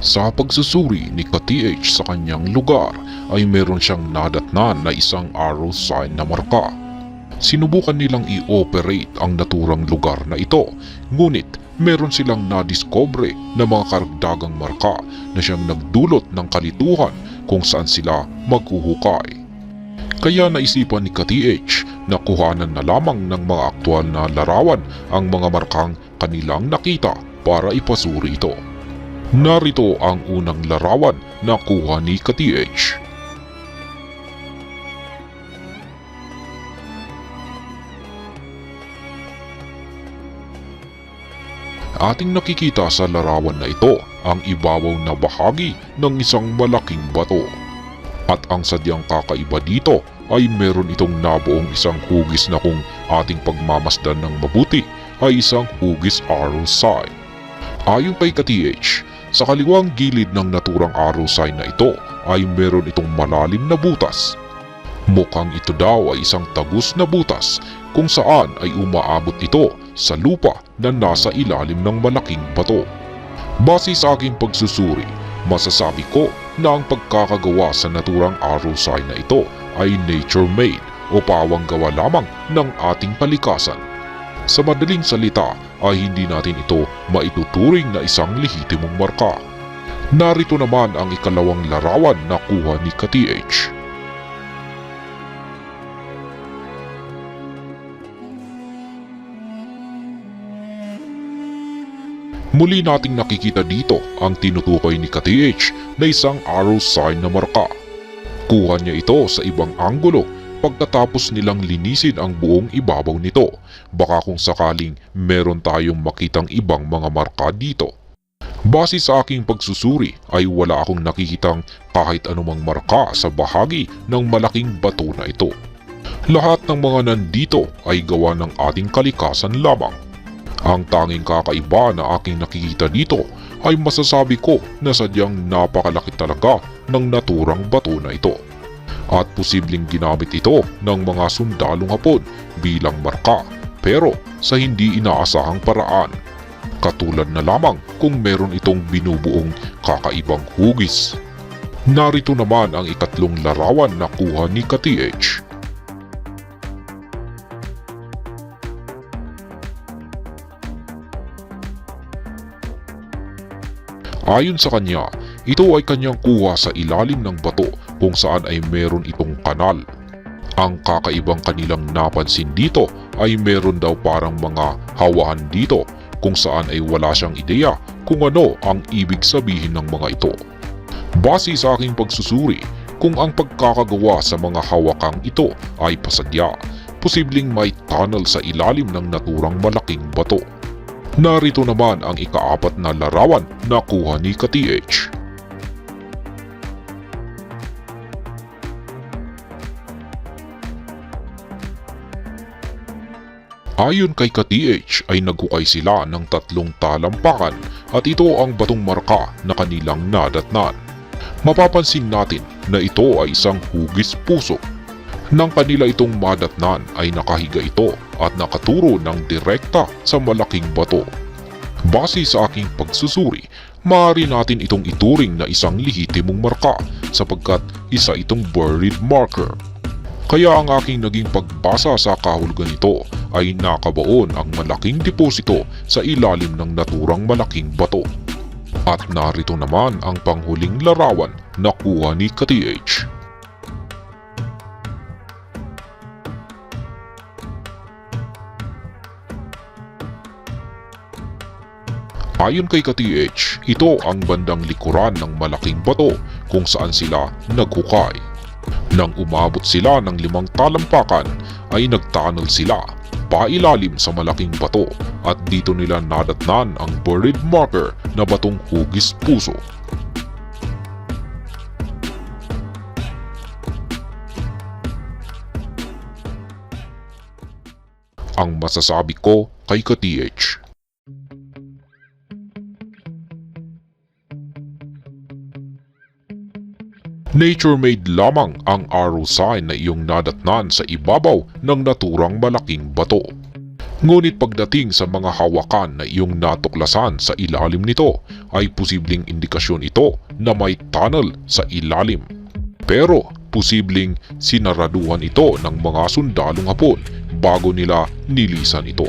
Sa pagsusuri ni ka-TH sa kanyang lugar ay meron siyang nadatnan na isang arrow sign na marka. Sinubukan nilang i-operate ang naturang lugar na ito, ngunit meron silang nadiskobre na mga karagdagang marka na siyang nagdulot ng kalituhan kung saan sila maghuhukay. Kaya naisipan ni ka-TH na kuhanan na lamang ng mga aktwal na larawan ang mga markang kanilang nakita para ipasuri ito. Narito ang unang larawan na kuha ni ka-TH. Ating nakikita sa larawan na ito ang ibabaw na bahagi ng isang malaking bato. At ang sadyang kakaiba dito ay meron itong nabuong isang hugis na kung ating pagmamasdan ng mabuti ay isang hugis arrow sign. Ayon kay ka-TH, sa kaliwang gilid ng naturang arrow sign na ito ay meron itong malalim na butas. Mukhang ito daw ay isang tagus na butas kung saan ay umaabot ito sa lupa na nasa ilalim ng malaking bato. Base sa aking pagsusuri, masasabi ko na ang pagkakagawa sa naturang arrow sign na ito ay nature-made o pawang gawa lamang ng ating palikasan. Sa madaling salita ay hindi natin ito maituturing na isang lehitimong marka. Narito naman ang ikalawang larawan na kuha ni ka-TH. Muli nating nakikita dito ang tinutukoy ni ka-TH na isang arrow sign na marka. Kuha niya ito sa ibang anggulo pagkatapos nilang linisin ang buong ibabaw nito. Baka kung sakaling meron tayong makitang ibang mga marka dito. Base sa aking pagsusuri ay wala akong nakikitang kahit anumang marka sa bahagi ng malaking bato na ito. Lahat ng mga nandito ay gawa ng ating kalikasan lamang. Ang tanging kakaiba na aking nakikita dito ay masasabi ko na sadyang napakalaki talaga ng naturang bato na ito. At posibleng ginamit ito ng mga sundalong hapon bilang marka pero sa hindi inaasahang paraan. Katulad na lamang kung meron itong binubuong kakaibang hugis. Narito naman ang ikatlong larawan na kuha ni ka-TH. Ayon sa kanya, ito ay kanyang kuha sa ilalim ng bato kung saan ay meron itong kanal. Ang kakaibang kanilang napansin dito ay meron daw parang mga hawahan dito kung saan ay wala siyang ideya kung ano ang ibig sabihin ng mga ito. Base sa aking pagsusuri, kung ang pagkakagawa sa mga hawakang ito ay pasadya, posibleng may tunnel sa ilalim ng naturang malaking bato. Narito naman ang ikaapat na larawan na kuha ni ka-TH. Ayon kay ka-TH ay nagkukay sila ng tatlong talampakan at ito ang batong marka na kanilang nadatnan. Mapapansin natin na ito ay isang hugis puso. Nang kanila itong madatnan ay nakahiga ito at nakaturo ng direkta sa malaking bato. Base sa aking pagsusuri, maaari natin itong ituring na isang lehitimong marka sapagkat isa itong buried marker. Kaya ang aking naging pagbasa sa kahulugan nito ay nakabaon ang malaking deposito sa ilalim ng naturang malaking bato. At narito naman ang panghuling larawan na kuha ni ka-TH. Ayon kay ka-TH, ito ang bandang likuran ng malaking bato kung saan sila naghukay. Nang umabot sila ng limang talampakan ay nagtunnel sila pailalim sa malaking bato at dito nila nadatnan ang buried marker na batong hugis puso. Ang masasabi ko kay ka-TH Nature-made lamang ang arrow sign na iyong nadatnan sa ibabaw ng naturang malaking bato. Ngunit pagdating sa mga hawakan na iyong natuklasan sa ilalim nito, ay posibleng indikasyon ito na may tunnel sa ilalim. Pero posibleng sinaraduhan ito ng mga sundalong hapon bago nila nilisan ito.